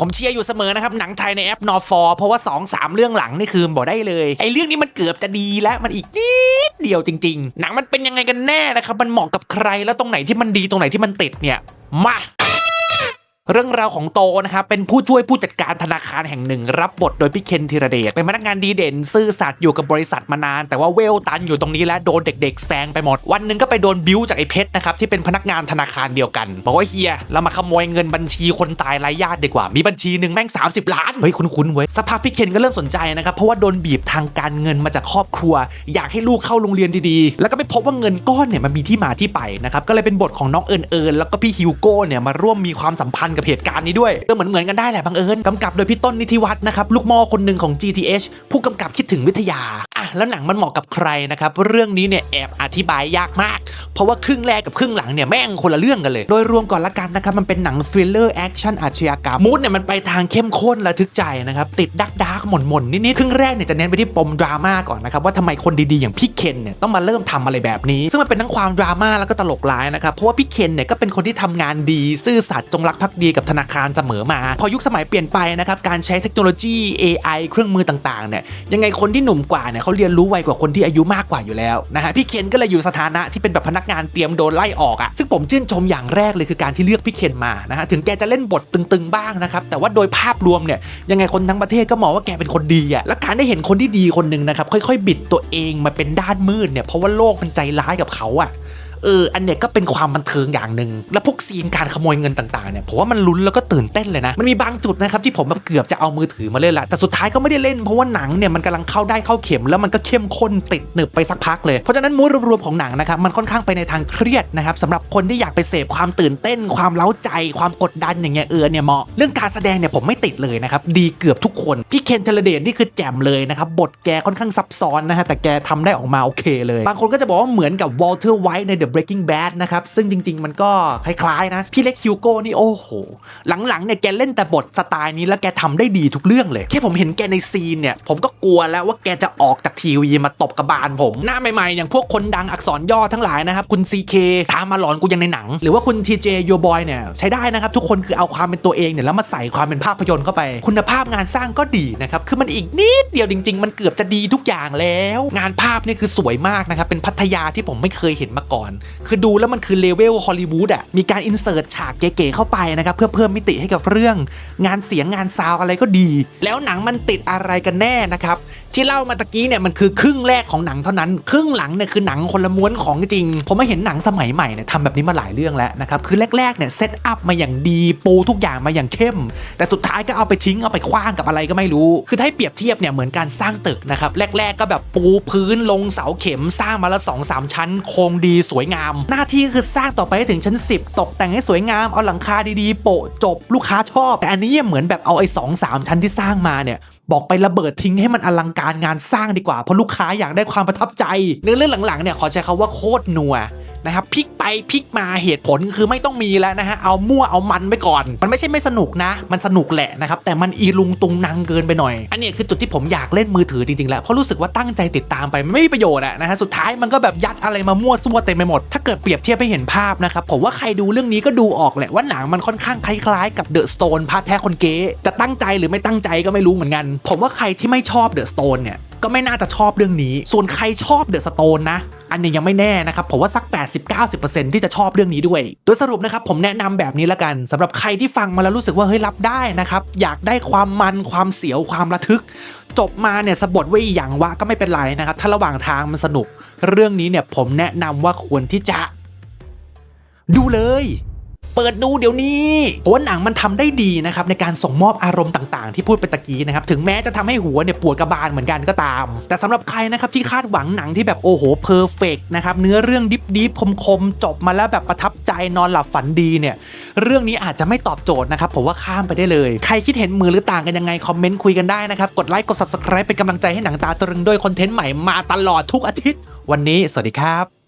ผมเชียร์อยู่เสมอนะครับ หนังไทยในแอปนอฟอเพราะว่า 2 3 เรื่องหลังนี่คือบอกได้เลย ไอ้เรื่องนี้มันเกือบจะดีแล้วมันอีกนิดเดียวจริง ๆ หนังมันเป็นยังไงกันแน่นะครับ มันเหมาะกับใครแล้วตรงไหนที่มันดีตรงไหนที่มันติดเนี่ยมา เรื่องราวของโตนะครับเป็นผู้ช่วยผู้จัดการธนาคารแห่งหนึ่ง รับบทโดยพี่เคนธีรเดชเป็นพนักงานดีเด่น ซื่อสัตย์อยู่กับบริษัทมานาน แต่ว่าเวลตันอยู่ตรงนี้แล้วโดนเด็ก ๆ แซงไปหมด วันหนึ่งก็ไปโดนบิ้วจากไอ้เพชรนะครับที่เป็นพนักงานธนาคารเดียวกัน บอกว่าเฮียเรามาขโมยเงินบัญชีคนตายไร้ญาติดีกว่า มีบัญชีหนึ่งแม่ง 30 ล้านเฮ้ยคุ้นๆเว้ยสักพักพี่เคนก็เริ่มสนใจนะครับเพราะว่าโดนบีบทางการเงินมาจากครอบครัว อยากให้ลูกเข้าโรงเรียนดีๆ แล้วก็ไปพบว่าเงินก้อนเนี่ยมันมีที่มาที่ไปนะครับก็เลยเป็นบทของน้องเอิญเอิญแล้วก็พี่ฮิวโก้เนี่ยมาร่วมมีความสัมพันธกับเหตุการณ์นี้ด้วยก็เหมือนเหมือนกันได้แหละบังเอิญกำกับโดยพี่ต้นนิติวัฒน์นะครับลูกมอคนหนึ่งของ GTH ผู้กำกับคิดถึงวิทยาอะแล้วหนังมันเหมาะกับใครนะครับเรื่องนี้เนี่ยแอบอธิบายยากมาก เพราะว่าครึ่งแรกกับครึ่งหลังเนี่ยแม่งคนละเรื่องกันเลย โดยรวมก่อนละกันนะครับมันเป็นหนังทริลเลอร์แอคชั่นอาชญากรรมมูดเนี่ยมันไปทางเข้มข้นระทึกใจนะครับติดดักดักหม่นหม่นนิดๆครึ่งแรกเนี่ยจะเน้นไปที่ปมดราม่าก่อนนะครับว่าทำไมคนดีๆอย่างพี่เคนเนี่ยต้องมาเริ่มทำอะไรแบบนี้ ซึ่งมันเป็นทั้งความดราม่าแล้วก็ตลกร้ายนะครับเพราะว่าพี่เคนเนี่ยก็เป็นคนที่ทำงานดีซื่อสัตย์จงรักภักดีกับธนาคารเสมอมา พอยุคสมัยเปลี่ยนไปนะครับการใช้เทคโนโลยี AI เครื่องมือต่างๆเนี่ยยังไงคนที่หนุ่มกว่าเนี่ยเขาเรียนรู้ไวกว่าคนที่อายุมากกว่าอยู่แล้วนะฮะพี่เคนก็เลยอยู่สถานะที่เป็นแบบพนักงานเตรียมโดนไล่ออกอะซึ่งผมชื่นชมอย่างแรกเลยคือการที่เลือกพี่เคนมานะฮะถึงแกจะเล่นบทตึงๆบ้างนะครับแต่ว่าโดยภาพรวมเนี่ยยังไงคนทั้งประเทศก็มองว่าแกเป็นคนดีอะและการได้เห็นคนที่ดีคนหนึ่งนะครับค่อยๆ บิดตัวเองมาเป็นด้านมืดเนี่ยเพราะว่าโลกมันใจร้ายกับเขาอะ เอออันเนี้ยก็เป็นความบันเทิงอย่างหนึ่งแล้วพวกซีนการขโมยเงินต่างๆเนี่ยผมว่ามันลุ้นแล้วก็ตื่นเต้นเลยนะมันมีบางจุดนะครับที่ผมแบบเกือบจะเอามือถือมาเล่นละแต่สุดท้ายก็ไม่ได้เล่นเพราะว่าหนังเนี่ยมันกำลังเข้าได้เข้าเข็ม แล้วมันก็เข้มข้นติดหนึบไปสักพักเลยเพราะฉะนั้นมูดรวมๆของหนังนะครับมันค่อนข้างไปในทางเครียดนะครับสำหรับคนที่อยากไปเสพความตื่นเต้น ความเล้าใจ ความกดดันอย่างเงี้ยเออเนี่ยเหมาะเรื่องการแสดงเนี่ยผมไม่ติดเลยนะครับดีเกือบทุกคนพี่เคนเทเลเดนนี่คือแจ่มเลยนะครับบทแกค่อนข้างซับซ้อนนะฮะแต่แกทำได้ออกมาโอเคเลย บางคนก็จะบอกว่าเหมือนกับวอลเทอร์ไวท์ใน The Breaking Bad นะครับ ซึ่งจริง ๆ มันก็คล้ายๆนะ พี่เล็กฮิวโก้นี่โอ้โห หลังๆเนี่ยแกเล่นแต่บทสไตล์นี้แล้วแกทำได้ดีทุกเรื่องเลย แค่ผมเห็นแกในซีนเนี่ย ผมก็กลัวแล้วว่าแกจะออกจากทีวีมาตบกระบาลผม หน้าใหม่ๆ อย่างพวกคนดังอักษรย่อทั้งหลายนะครับ คุณ CK ตามมาหลอนกูยังในหนัง หรือว่าคุณ TJ Yo Boy เนี่ยใช้ได้นะครับ ทุกคนคือเอาความเป็นตัวเองเนี่ยแล้วมาใส่ความเป็นภาพยนตร์เข้าไป คุณภาพงานสร้างก็ดีนะครับคือมันอีกนิดเดียวจริง ๆ มันเกือบจะดีทุกอย่างแล้ว งานภาพนี่คือสวยมากนะครับเป็นพัทยาที่ผมไม่เคยเห็นมาก่อนคือดูแล้วมันคือเลเวลฮอลลีวูดอะมีการอินเสิร์ตฉากเก๋ๆเข้าไปนะครับเพื่อเพิ่มมิติให้กับเรื่อง งานเสียงงานซาวอะไรก็ดี แล้วหนังมันติดอะไรกันแน่นะครับที่เล่ามาตะกี้เนี่ยมันคือครึ่งแรกของหนังเท่านั้น ครึ่งหลังเนี่ยคือหนังคนละม้วนของจริง ผมมาเห็นหนังสมัยใหม่เนี่ยทำแบบนี้มาหลายเรื่องแล้วนะครับคือแรกๆเนี่ยเซตอัพมาอย่างดีปูทุกอย่างมาอย่างเข้ม แต่สุดท้ายก็เอาไปทิ้งเอาไปคว้างกับอะไรก็ไม่รู้ คือถ้าเปรียบเทียบเนี่ยเหมือนการสร้างตึกนะครับแรก ๆ ก็แบบปูพื้นลงเสาเข็มสร้างมาละสองสามชั้น โครงดีสวยงาม หน้าที่ก็คือสร้างต่อไปให้ถึงชั้น 10 ตกแต่งให้สวยงามเอาหลังคาดีๆ โปะจบลูกค้าชอบ แต่อันนี้เหมือนแบบเอาไอ้สองสามชั้นที่สร้างมาเนี่ยบอกไประเบิดทิ้งให้มันอลังการงานสร้างดีกว่าเพราะลูกค้าอยากได้ความประทับใจเนื้อเรื่องหลังๆเนี่ยขอใช้คาว่าโคตรนัว นะครับพลิกไปพลิกมาเหตุผลคือไม่ต้องมีแล้วนะฮะเอามั่วเอามันไปก่อน มันไม่ใช่ไม่สนุกนะ มันสนุกแหละนะครับแต่มันอีลุงตุงนางเกินไปหน่อย อันนี้คือจุดที่ผมอยากเล่นมือถือจริงๆแหละเพราะรู้สึกว่าตั้งใจติดตามไปไม่มีประโยชน์อะนะฮะสุดท้ายมันก็แบบยัดอะไรมามั่วซั่วเต็มไปหมด ถ้าเกิดเปรียบเทียบให้เห็นภาพนะครับผมว่าใครดูเรื่องนี้ก็ดูออกแหละว่าหนังมันค่อนข้างคล้ายๆกับเดอะสโตนพาร์ทแท้คนเก๋จะตั้งใจหรือไม่ตั้งใจก็ไม่รู้เหมือนกัน ผมว่าใครที่ไม่ชอบเดอะสโตนเนี่ย ก็ไม่น่าจะชอบเรื่องนี้ ส่วนใครชอบเดอะสโตนนะ อันนี้ยังไม่แน่นะครับ ผมว่าสัก 80-90%ที่จะชอบเรื่องนี้ด้วย โดยสรุปนะครับผมแนะนำแบบนี้ละกันสำหรับใครที่ฟังมาแล้วรู้สึกว่าเฮ้ยรับได้นะครับอยากได้ความมันความเสียวความระทึก จบมาเนี่ยสะบดไว้อย่างวะก็ไม่เป็นไรนะครับถ้าระหว่างทางมันสนุก เรื่องนี้เนี่ยผมแนะนำว่าควรที่จะ ดูเลย ปิดดูเดี๋ยวนี้เพราะว่าหนังมันทำได้ดีนะครับในการส่งมอบอารมณ์ต่างๆ ที่พูดไปตะกี้นะครับถึงแม้จะทำให้หัวเนี่ยปวดกระบาลเหมือนกันก็ตาม แต่สำหรับใครนะครับที่คาดหวังหนังที่แบบโอ้โหเพอร์เฟกนะครับเนื้อเรื่องดิบดิบคมคมๆจบมาแล้วแบบประทับใจนอนหลับฝันดีเนี่ยเรื่องนี้อาจจะไม่ตอบโจทย์นะครับผมว่าข้ามไปได้เลย ใครคิดเห็นมือหรือต่างกันยังไงคอมเมนต์คุยกันได้นะครับกดไลค์กด subscribe เป็นกำลังใจให้หนังตาตรึงด้วยคอนเทนต์ใหม่มาตลอดทุกอาทิตย์ วันนี้สวัสดีครับ